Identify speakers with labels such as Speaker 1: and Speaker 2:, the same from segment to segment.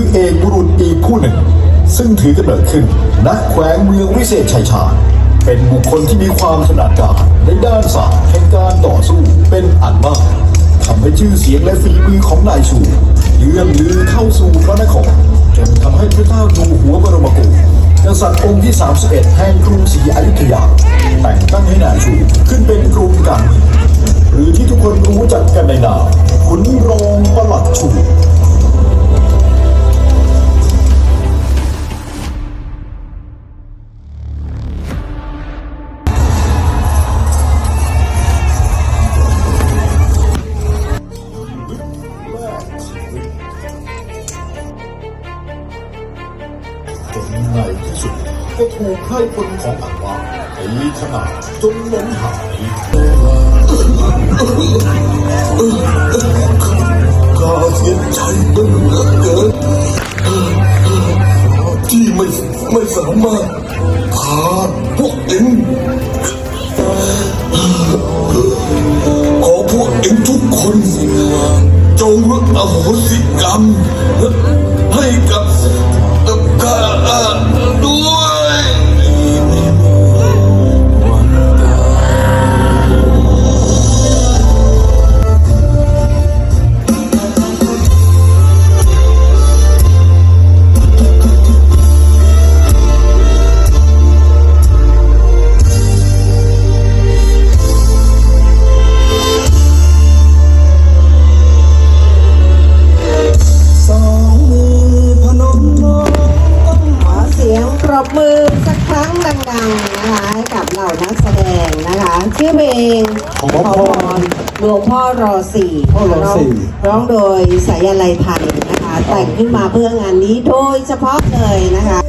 Speaker 1: คือเอกบุรุษอีกผู้หนึ่ง ซึ่งถือกำเนิดขึ้นณแขวงเมืองวิเศษชัยชาญเป็นบุคคลที่มีความถนัดการในด้านศาสตร์แห่งการต่อสู้เป็นอันมากทำให้ชื่อเสียงและฝีมือของนายชูเลื่องลือเข้าสู่พระนครจนทำให้พระเจ้าอยู่หัวบรมโกศกษัตริย์องค์ที่ 31 แห่งกรุงศรีอยุธยา แต่งตั้งให้นายชูขึ้นเป็นกรุงกาง นในที่สุด ก็ถูกไพร่พลของอักวาตีขนาดจนล้มหายข้าเสียใจมันเหลือเกินที่ไม่ไม่สามารถพาพวกเองขอพวกเองทุกคน จงรักอโหสิกรรมให้
Speaker 2: ชื่อเพลง
Speaker 3: ขอพร
Speaker 2: หลวงพ่อรอสี่
Speaker 3: พ่อรอสี่
Speaker 2: ร้องโดยสายอะไรไทยนะคะ แต่งขึ้นมาเพื่องานนี้โดยเฉพาะเลยนะคะ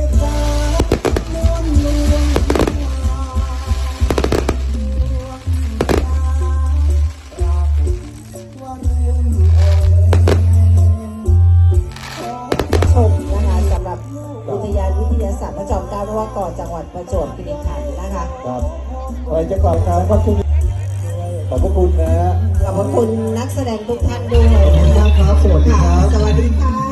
Speaker 2: ชมนะคะสำหรับอุทยานวิทยาศาสตร์พระจอมเกล้าพระว่าก่อจังหวัดประจวบคีรีขันธ์นะคะ
Speaker 3: ครับ ไว้จะกล่าวการพระคุณขอบพระคุณนะฮะ
Speaker 2: ขอบพระคุณนักแสดงทุกท่านด้วยนะคะ
Speaker 3: ครับสวัสดีครับ
Speaker 2: สวัสดีค่ะ